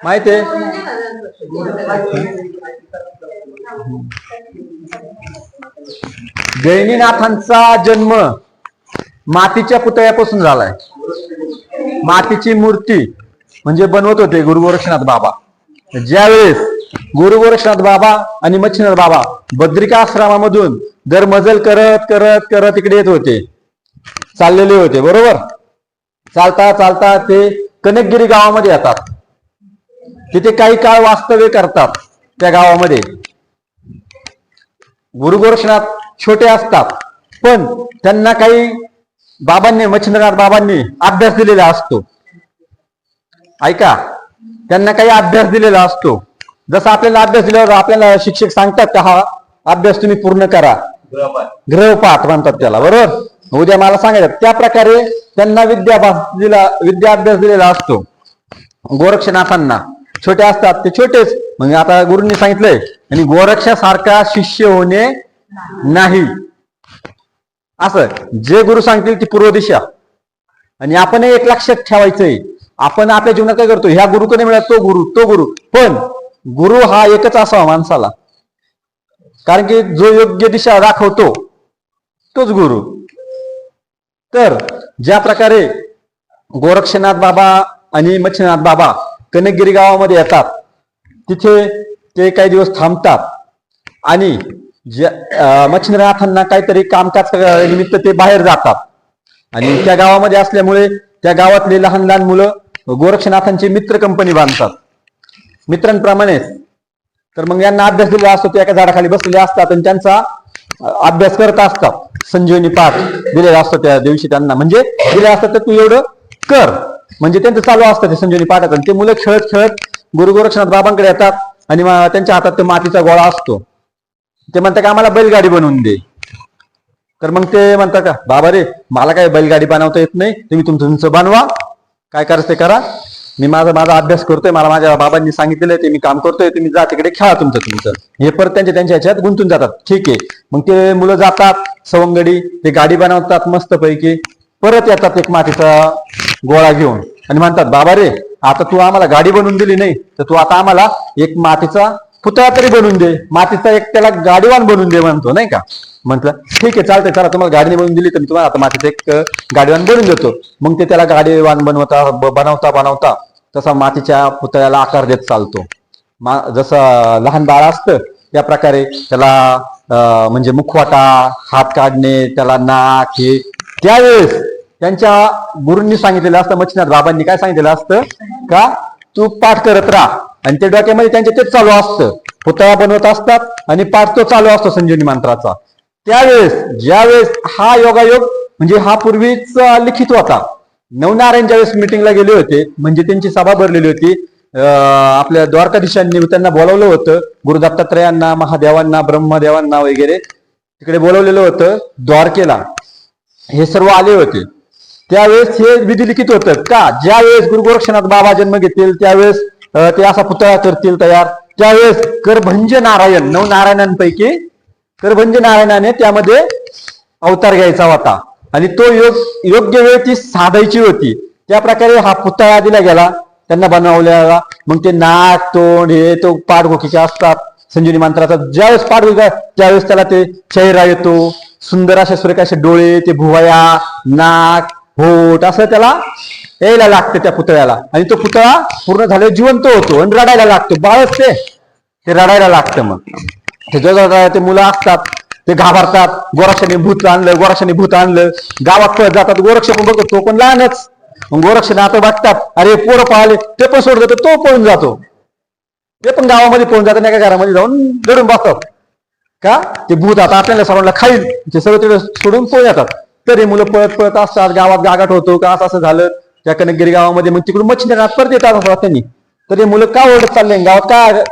माहीत आहे? जैनीनाथांचा जन्म मातीच्या पुतळ्यापासून झालाय. मातीची मूर्ती म्हणजे बनवत होते गुरु गोरक्षनाथ बाबा. ज्यावेळेस गुरु गोरक्षनाथ बाबा आणि मच्छीनाथ बाबा बद्रिका आश्रमामधून दर मजल करत करत करत इकडे येत होते. चाललेले होते बरोबर? चालता चालता ते कनकगिरी गावामध्ये येतात. तिथे काही काळ वास्तव्य करतात त्या गावामध्ये. गुरु गोरक्षनाथ छोटे असतात पण त्यांना काही बाबांनी मच्छिंद्रनाथ बाबांनी अभ्यास दिलेला असतो. ऐका त्यांना काही अभ्यास दिलेला असतो. जसा आपल्याला अभ्यास दिल्यावर आपल्याला शिक्षक सांगतात का हा अभ्यास तुम्ही पूर्ण करा. ग्रहपाठ म्हणतात त्याला बरोबर? उद्या मला सांगायचं त्या प्रकारे त्यांना विद्याभ्यास दिला विद्याभ्यास दिलेला असतो. गोरक्षनाथांना. छोटे असतात ते छोटेच. म्हणजे आता गुरुंनी सांगितलंय आणि गोरक्षासारखा शिष्य होणे नाही. असं. जे गुरु सांगतील ती पूर्व दिशा. आणि आपण एक लक्षात ठेवायचंय. आपण आपल्या जीवनात काय करतो? ह्या गुरुकडे मिळत तो गुरु तो गुरु. पण गुरु हा एकच असावा माणसाला. कारण की जो योग्य दिशा दाखवतो तोच गुरु. तर ज्या प्रकारे गोरक्षनाथ बाबा आणि मच्छनाथ बाबा कनकगिरी गावामध्ये येतात. तिथे ते काही दिवस थांबतात. आणि ज्या मच्छिंद्रनाथांना काहीतरी कामकाज निमित्त ते बाहेर जातात. आणि त्या गावामध्ये असल्यामुळे त्या गावातले लहान लहान मुलं गोरक्षनाथांची मित्र कंपनी बांधतात. मित्रांप्रमाणे तर मग यांना अभ्यास दिला असतो ते एका झाडाखाली बसलेले असतात आणि त्यांचा अभ्यास करत असतात. संजीवनी पाठ दिलेला असतो त्या दिवशी त्यांना. म्हणजे दिले असतात तर तू एवढं कर. म्हणजे त्यांचं चालू असतं ते संजीवनी पाठात आणि ते मुलं खेळत खेळत गुरु गोरक्षनाथ बाबांकडे येतात आणि त्यांच्या हातात ते मातीचा गोळा असतो. ते म्हणतात का आम्हाला बैलगाडी बनवून दे. तर मग ते म्हणतात का बाबा रे मला काय बैलगाडी बनवता येत नाही तुम्ही तुमचं तुमचं बनवा. काय करायचं ते करा. मी माझा माझा अभ्यास करतोय मला माझ्या बाबांनी सांगितलेलं ते मी काम करतोय तुम्ही जा तिकडे खेळा तुमचं तुमचं. हे परत त्यांच्या त्यांच्या ह्याच्यात गुंतून जातात. ठीक आहे. मग ते मुलं जातात सवंगडी ते गाडी बनवतात मस्तपैकी. परत येतात एक मातीचा गोळा घेऊन. आणि म्हणतात बाबा रे आता तू आम्हाला गाडी बनवून दिली नाही तर तू आता आम्हाला एक मातीचा पुतळा तरी बनवून दे. मातीचा एक त्याला गाडीवान बनवून दे म्हणतो नाही का? म्हटलं ठीक आहे चालतंय चला तुम्हाला गाडीने बनवून दिली तर मी तुम्हाला आता मातीचं एक गाडीवान बनवून देतो. मग ते त्याला गाडीवान बनवता बनवता बनवता तसा मातीच्या पुतळ्याला आकार देत चालतो. मा जसं लहान बाळ असतं त्या प्रकारे त्याला म्हणजे मुखवाटा हात काढणे त्याला नाक हे त्यावेळेस त्यांच्या गुरुंनी सांगितलेलं असतं मच्छिनाथ बाबांनी काय सांगितलेलं असतं? का तू पाठ करत राहा. आणि ते डोक्यामध्ये त्यांचे तेच चालू असतं. पुतळा बनवत असतात आणि पाठ तो चालू असतो संजीवनी मंत्राचा. त्यावेळेस ज्यावेळेस हा योगायोग म्हणजे हा पूर्वीच लिखित होता. नवनारायण ज्यावेळेस मिटिंगला गेले होते म्हणजे त्यांची सभा भरलेली होती आपल्या द्वारकाधीशांनी त्यांना बोलावलं होतं. गुरु दत्तात्रयांना महादेवांना ब्रह्मदेवांना वगैरे तिकडे बोलवलेलं होतं द्वारकेला. हे सर्व आले होते. त्यावेळेस हे विधिलिखित होतं. का? ज्यावेळेस गुरु गोरक्षनाथ बाबा जन्म घेतील त्यावेळेस ते असा पुतळा करतील तयार. त्यावेळेस करभंज नारायण नऊ नारायणांपैकी करभंज नारायणाने त्यामध्ये अवतार घ्यायचा होता. आणि तो योग योग्य वेळ ती साधायची होती. त्या प्रकारे हा पुतळा दिला गेला. त्यांना बनवलेला मग ते नाक तोंड हे तो पाठगोखीचे असतात. संजीवनी मंत्राचा ज्यावेळेस पाठगोखी त्यावेळेस त्याला ते चेहरा येतो. सुंदर असे सुरेख असे डोळे ते भुवया नाक होट असं त्याला यायला लागतं त्या पुतळ्याला. आणि तो पुतळा पूर्ण झाल्यावर जिवंत होतो आणि रडायला लागतो. बाळच ते ते रडायला लागतं मग. ते जवळ ते मुलं असतात ते घाबरतात. गोरक्षाने भूत आणलं गोरक्षाने भूत आणलं. गावात पळत जातात. गोरक्ष पण बघतो तो पण लहानच. मग गोरक्षाने आता वाटतात अरे पोरं पाहिले ते पण सोडत तो पळून जातो. ते पण गावामध्ये पळून जातात एका घरामध्ये जाऊन लढून बसतात. का? ते भूत आता आपल्याला सर्वांना खाईल. ते सगळं तिकडे सोडून पळून येतात तर हे मुलं पळत पळत असतात गावात गागाट होतो का असं असं झालं. त्या कनकगिरी गावामध्ये मग तिकडून मच्छिंद्रनाथ परत येतात असतात त्यांनी तर हे मुलं का ओरडत चालले? गावात काय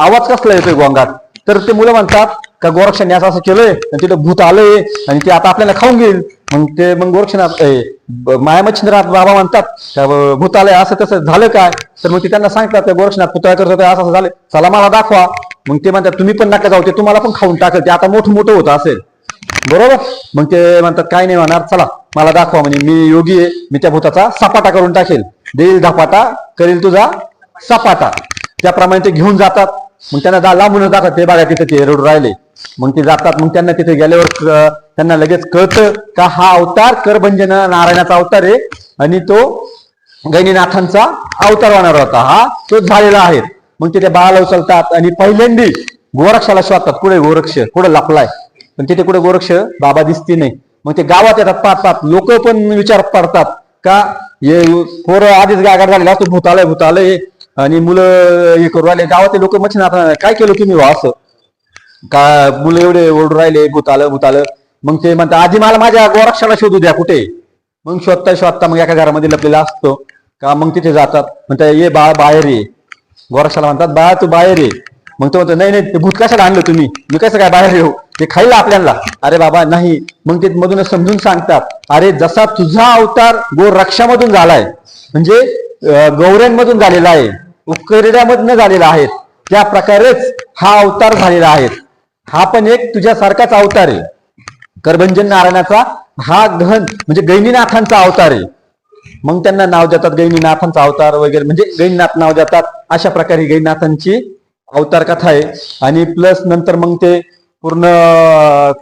आवाज कसला येतोय गोंगात तर ते मुलं म्हणतात का गोरक्षाने असं असं केलंय? आणि तिथं भूत आलंय आणि ते आता आपल्याला खाऊन घेईल. मग ते मग गोरक्षनाथ ए, माया मच्छिंद्रनाथ बाबा म्हणतात भूत आलंय असं तसं झालं काय? तर मग ते त्यांना सांगतात गोरक्षनाथ पुतळा करत होते, असं असं झालं. चला मला दाखवा. मग ते म्हणतात तुम्ही पण नका जाऊ ते तुम्हाला पण खाऊन टाकल ते आता मोठं मोठं होतं असेल. बरोबर? मग ते म्हणतात काय नाही होणार चला मला दाखवा. म्हणजे मी योगी आहे मी त्या भूताचा सपाटा करून टाकेल. देईल धपाटा करेल तुझा सपाटा. त्याप्रमाणे ते घेऊन जातात. मग त्यांना दा- लांबूनच दाखवतात. ते बघा तिथे ते रडू राहिले. मग ते जातात. मग त्यांना तिथे गेल्यावर त्यांना लगेच कळतं का हा अवतार करभंजन नारायणाचा अवतार आहे आणि तो गैनीनाथांचा अवतार होणार होता. हा तो झालेला आहे. मग तिथे बाळाला उचलतात आणि पहिल्यांदी गोरक्षाला शोधतात. कुठे गोरक्ष? कुठे लपलाय? पण तिथे कुठे गोरक्ष बाबा दिसते नाही. मग ते गावात येतात पाहत लोक पण विचार पडतात का हे पोरं आधीच गागाड झालेला असतो भूतालय भूतालय. आणि मुलं हे करू राहिले. गावातले लोक मच्छीनाथ काय केलं तुम्ही वा असं? का मुलं एवढे ओरडू राहिले भूतालं भूतालं मग ते म्हणतात आधी मला माझ्या गोरक्षाला शोधू द्या कुठे? मग शोधता शोधता मग एका घरामध्ये लपलेला असतो. का मग तिथे जातात. म्हणतात ये बाळ बाहेर ये. गोरक्षाला म्हणतात बाळा तू बाहेर ये. मग तो म्हणतो नाही नाही ते भूत कशाला आणलं तुम्ही? मी कसं काय बाहेर येऊ? ते खाईल आपल्याला. अरे बाबा नाही. मग ते मधूनच समजून सांगतात. अरे जसा तुझा अवतार गोरक्षामधून झालाय म्हणजे गौऱ्यांमधून झालेला आहे उकरड्यामधनं झालेला आहे त्या प्रकारेच हा अवतार झालेला आहे. हा पण एक तुझ्यासारखाच अवतार आहे. करभंजन नारायणाचा हा गहन म्हणजे गैनीनाथांचा अवतार आहे. मग त्यांना नाव देतात गैनीनाथांचा अवतार वगैरे म्हणजे गैनीनाथ नाव देतात अशा प्रकारे गैनीनाथांची अवतार कथा आहे. आणि प्लस नंतर मग ते पूर्ण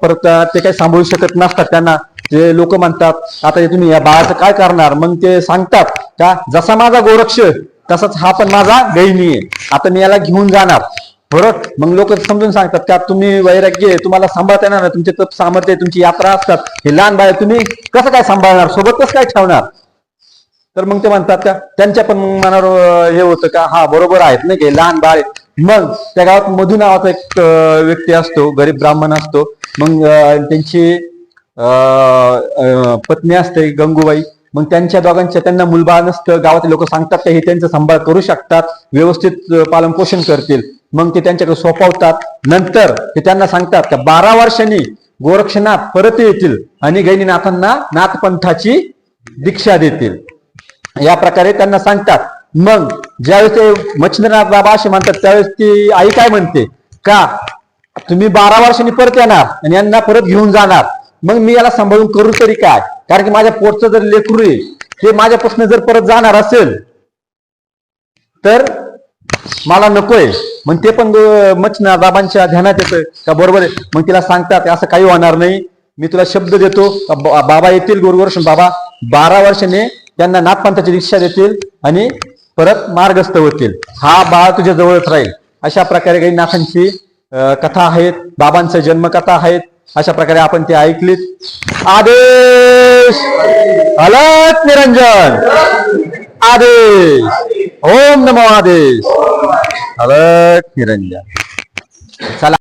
परत ते काही सांभाळू शकत नसतात त्यांना. जे लोक म्हणतात आता हे तुम्ही या बाळाचं काय करणार? मग ते सांगतात का जसा माझा गोरक्ष तसाच हा पण माझा गैनी आहे. आता मी याला घेऊन जाणार. बरोबर मग लोक समजून सांगतात का तुम्ही वैराग्य आहे, तुम्हाला सांभाळता येणार नाही, तुमचे तप सामर्थ्य तुमची यात्रा असतात. हे लहान बाळ तुम्ही कसं काय सांभाळणार? सोबत कसं काय ठेवणार? तर मग ते म्हणतात का त्यांच्या पण मनावर हे होतं का हा बरोबर आहेत ना की लहान बाळ मग त्या गावात मधु नावाचा एक व्यक्ती असतो गरीब ब्राह्मण असतो. मग त्यांची पत्नी असते गंगूबाई. मग त्यांच्या दोघांच्या त्यांना मुलबाळ नसतं. गावातील लोक सांगतात का हे त्यांचा सांभाळ करू शकतात व्यवस्थित पालन पोषण करतील. मग ते त्यांच्याकडे सोपवतात. नंतर ते त्यांना सांगतात का बारा वर्षांनी गोरक्षनाथ परत येतील आणि गैनीनाथांना नाथपंथाची दीक्षा देतील. या प्रकारे त्यांना सांगतात. मग ज्यावेळेस ते मच्छिंद्रनाथ बाबा असे म्हणतात त्यावेळेस ती आई काय म्हणते? का तुम्ही बारा वर्षांनी परत येणार आणि यांना परत घेऊन जाणार. मग मी याला सांभाळून करू तरी काय? कारण की माझ्या पोटचं जर लेकरू आहे ते माझ्यापासून जर परत जाणार असेल तर मला नकोय. मग ते पण मच्छिंद्रनाथ बाबांच्या ध्यानात येतं का बरोबर आहे? मग तिला सांगतात असं काही होणार नाही. मी तुला शब्द देतो. बाबा येतील गुरुवर्षण बाबा बारा वर्षाने त्यांना नाथपंथाची दीक्षा देतील आणि परत मार्गस्थ होतील. हा बाळ तुझ्या जवळच राहील. अशा प्रकारे काही नाथांची कथा आहेत बाबांचं जन्मकथा आहेत अशा प्रकारे आपण ते ऐकलीत. आदेश! अलट निरंजन! आदेश! ओम नमो आदेश! अलट निरंजन! चला.